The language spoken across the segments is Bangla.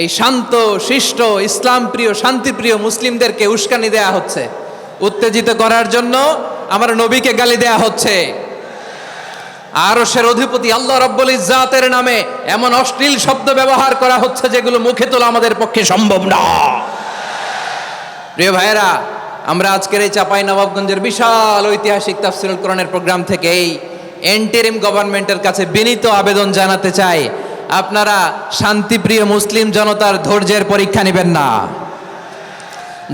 এই শান্ত, শিষ্ট, ইসলাম প্রিয় শান্তিপ্রিয় মুসলিমদেরকে উস্কানি দেয়া হচ্ছে। উত্তেজিত করার জন্য আমার নবীকে গালি দেয়া হচ্ছে। আরশের অধিপতি আল্লাহ রব্বুল ইজ্জাতের নামে এমন অশ্লীল শব্দ ব্যবহার করা হচ্ছে যেগুলো মুখে তোলা আমাদের পক্ষে সম্ভব না। প্রিয় ভাইয়েরা, আমরা আজকের এই চাপাই নবাবগঞ্জের বিশাল ঐতিহাসিক তাফসিরুল কোরআনের প্রোগ্রাম থেকে এই এন্টেরিম গভর্নমেন্টের কাছে বিনীত আবেদন জানাতে চাই। আপনারা শান্তিপ্রিয় মুসলিম জনতার ধৈর্যের পরীক্ষা নেবেন না।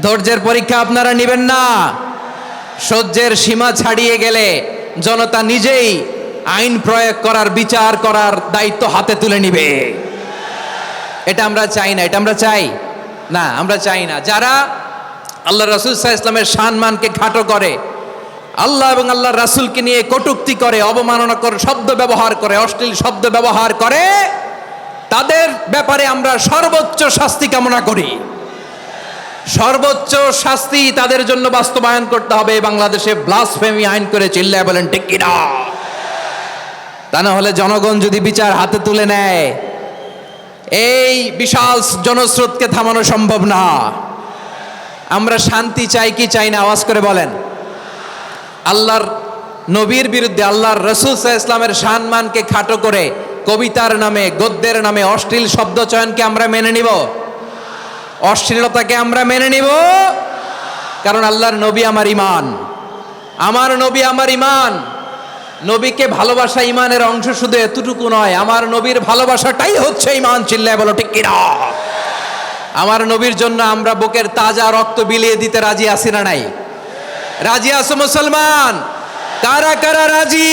ধৈর্যের পরীক্ষা আপনারা নেবেন না। সহ্যের সীমা ছাড়িয়ে গেলে জনতা নিজেই আইন প্রয়োগ করার, বিচার করার দায়িত্ব হাতে তুলে নিবে। এটা আমরা চাই না, এটা আমরা চাই না, আমরা চাই না। যারা আল্লাহ রাসুল ইসলামের সম্মানকে খাটো করে, আল্লাহ এবং আল্লাহ রাসুলকে নিয়ে কটুক্তি করে অবমাননা করে শব্দ ব্যবহার করে, অশ্লীল শব্দ ব্যবহার করে তাদের ব্যাপারে আমরা সর্বোচ্চ শাস্তি কামনা করি। সর্বোচ্চ শাস্তি তাদের জন্য বাস্তবায়ন করতে হবে, বাংলাদেশে ব্লাসফেমি আইন করে চিল্লায় বলেন কিনা? তা না হলে জনগণ যদি বিচার হাতে তুলে নেয়, এই বিশাল জনস্রোতকে থামানো সম্ভব না। আমরা শান্তি চাই কি চাই না, আওয়াজ করে বলেন। আল্লাহর নবীর বিরুদ্ধে, আল্লাহর রসুল ইসলামের সম্মানকে খাটো করে কবিতার নামে, গদ্যের নামে অশ্লীল শব্দ চয়নকে আমরা মেনে নিব? অশ্লীলতাকে আমরা মেনে নিব? কারণ আল্লাহর নবী আমার ইমান আমার নবী আমার ইমান নবীকে ভালোবাসা ইমানের অংশ শুধু এতটুকু নয়, আমার নবীর ভালোবাসাটাই হচ্ছে ইমান চিল্লায় বলো, ঠিক কিনা? আমার নবীর জন্য আমরা বুকের তাজা রক্ত বিলিয়ে দিতে রাজি আছি না নাই? রাজি আছো মুসলমান? কারা কারা রাজি?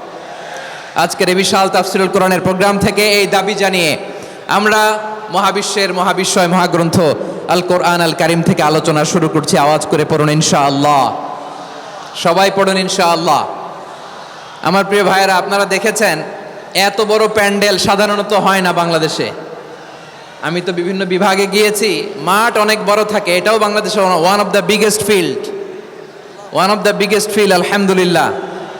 আজকের এই বিশাল তাফসিরুল কোরআনের প্রোগ্রাম থেকে এই দাবি জানিয়ে আমরা মহাবিশ্বের মহাবিশ্বয় মহাগ্রন্থ আল কোরআন আল কারিম থেকে আলোচনা শুরু করছি। আওয়াজ করে পড়ুন ইনশাআল্লাহ। সবাই পড়ুন ইনশাআল্লাহ। আমার প্রিয় ভাইয়েরা, আপনারা দেখেছেন, এত বড় প্যান্ডেল সাধারণত হয় না বাংলাদেশে। আমি তো বিভিন্ন বিভাগে গিয়েছি, মাঠ অনেক বড় থাকে, এটাও বাংলাদেশের one of the biggest field one of the biggest field আলহামদুলিল্লাহ।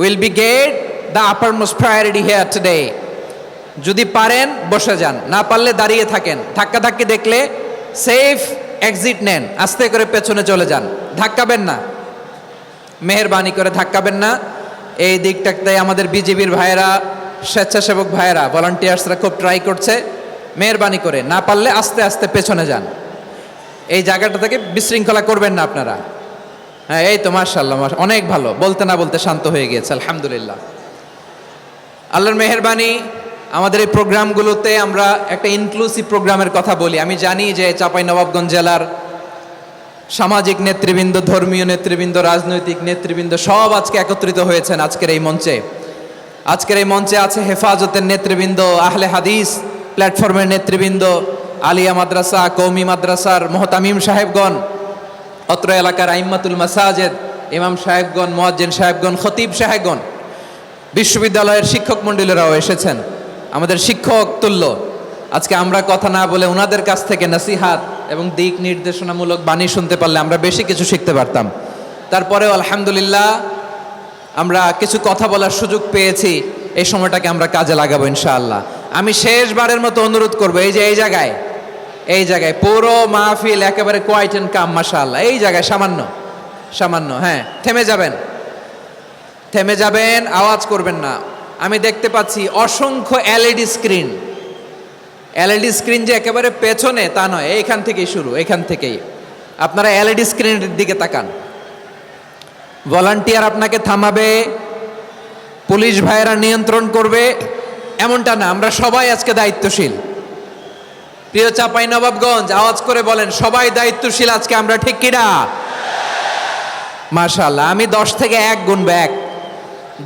will be get the upper most priority here today যদি পারেন, বসে যান। না পারলে দাঁড়িয়ে থাকেন। ধাক্কা ধাক্কি দেখলে সেফ এক্সিট নেন। আস্তে করে পেছনে চলে যান। ধাক্কাবেন না। মেহরবানি করে ধাক্কাবেন না। এই দিকটাতে আমাদের বিজেপির ভাইয়েরা, স্বেচ্ছাসেবক ভাইয়েরা ভলান্টিয়ার্সরা খুব ট্রাই করছে। মেহরবানি করে। না পারলে আস্তে আস্তে পেছনে যান। এই জায়গাটা থেকে বিশৃঙ্খলা করবেন না আপনারা। হ্যাঁ এই তো মার্শাল্লাহ অনেক ভালো। বলতে না বলতে শান্ত হয়ে গিয়েছে, আলহামদুলিল্লাহ। আল্লাহর মেহরবানি, আমাদের এই প্রোগ্রামগুলোতে আমরা একটা ইনক্লুসিভ প্রোগ্রামের কথা বলি। আমি জানি যে চাপাই নবাবগঞ্জ জেলার সামাজিক নেতৃবৃন্দ, ধর্মীয় নেতৃবৃন্দ, রাজনৈতিক নেতৃবৃন্দ সব আজকে একত্রিত হয়েছেন আজকের এই মঞ্চে। আজকের এই মঞ্চে আছে হেফাজতের নেতৃবৃন্দ, আহলে হাদিস প্ল্যাটফর্মের নেতৃবৃন্দ, আলিয়া মাদ্রাসা, কৌমি মাদ্রাসার মোহতামিম সাহেবগণ অত্র এলাকার আইম্মাতুল মাসাজেদ, ইমাম সাহেবগণ, মোয়াজ্জেন সাহেবগণ, খতিব সাহেবগণ, বিশ্ববিদ্যালয়ের শিক্ষক মণ্ডলীরাও এসেছেন। আমাদের শিক্ষক তুল্য, আজকে আমরা কথা না বলে ওনাদের কাছ থেকে নাসিহাত এবং দিক নির্দেশনামূলক বাণী শুনতে পারলে আমরা বেশি কিছু শিখতে পারতাম। তারপরেও আলহামদুলিল্লাহ, আমরা কিছু কথা বলার সুযোগ পেয়েছি, এই সময়টাকে আমরা কাজে লাগাবো ইনশাআল্লাহ। আমি শেষবারের মতো অনুরোধ করব, এই যে এই জায়গায় এই জায়গায় পুরো মাহফিল একেবারে কোয়াইট অ্যান্ড কাম মাশাআল্লাহ। এই জায়গায় সামান্য সামান্য হ্যাঁ থেমে যাবেন। থেমে যাবেন, আওয়াজ করবেন না। আমি দেখতে পাচ্ছি অসংখ্য এলইডি স্ক্রিন। এলইডি স্ক্রিন যে একেবারে পেছনে, তা নয়, এইখান থেকেই শুরু এখান থেকেই। আপনারা এলইডি স্ক্রিনের দিকে তাকান। ভলান্টিয়ার আপনাকে থামাবে, পুলিশ ভাইয়েরা নিয়ন্ত্রণ করবে, এমনটা না, আমরা সবাই আজকে দায়িত্বশীল। প্রিয় চাপাই নবাবগঞ্জ, আওয়াজ করে বলেন, সবাই দায়িত্বশীল আজকে, আমরা ঠিক কিনা? মাশাল্লাহ আমি দশ থেকে এক গুণ ব্যাক।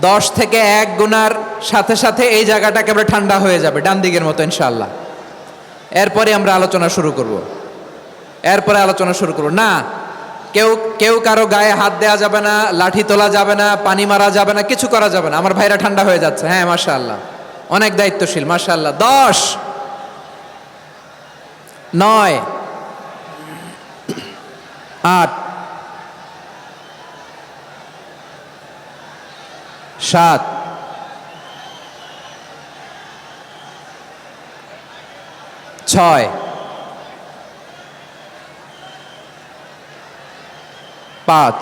দশ থেকে এক গুণার সাথে সাথে এই জায়গাটা একেবারে ঠান্ডা হয়ে যাবে, ডান দিকের মতো ইনশাল্লাহ এরপরে আমরা আলোচনা শুরু করব। এরপরে আলোচনা শুরু করব। না, কেউ কেউ কারও গায়ে হাত দেওয়া যাবে না, লাঠি তোলা যাবে না, পানি মারা যাবে না, কিছু করা যাবে না। আমার ভাইরা ঠান্ডা হয়ে যাচ্ছে। হ্যাঁ মাশাল্লাহ অনেক দায়িত্বশীল মাশাল্লাহ দশ! নয়। আট। সাত। ছয়। পাঁচ।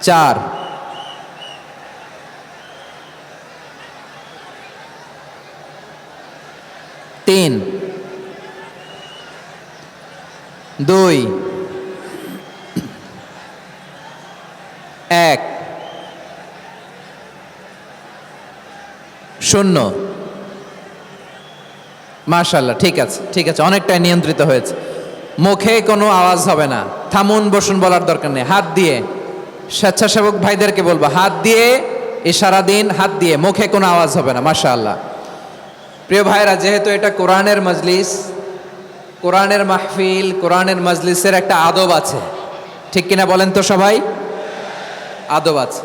চার। তিন। দুই। এক। শূন্য। মাশাল্লাহ ঠিক আছে ঠিক আছে, অনেকটাই নিয়ন্ত্রিত হয়েছে। মুখে কোনো আওয়াজ হবে না। থামুন, বসুন বলার দরকার নেই। হাত দিয়ে, স্বেচ্ছাসেবক ভাইদেরকে বলব, হাত দিয়ে, ইশারা দিন, হাত দিয়ে, মুখে কোনো আওয়াজ হবে না, মাশাআল্লাহ। প্রিয় ভাইরা যেহেতু এটা কোরআনের মজলিস, কোরআনের মাহফিল, কোরআনের মজলিসের একটা আদব আছে। ঠিক কিনা বলেন তো সবাই? আদব আছে।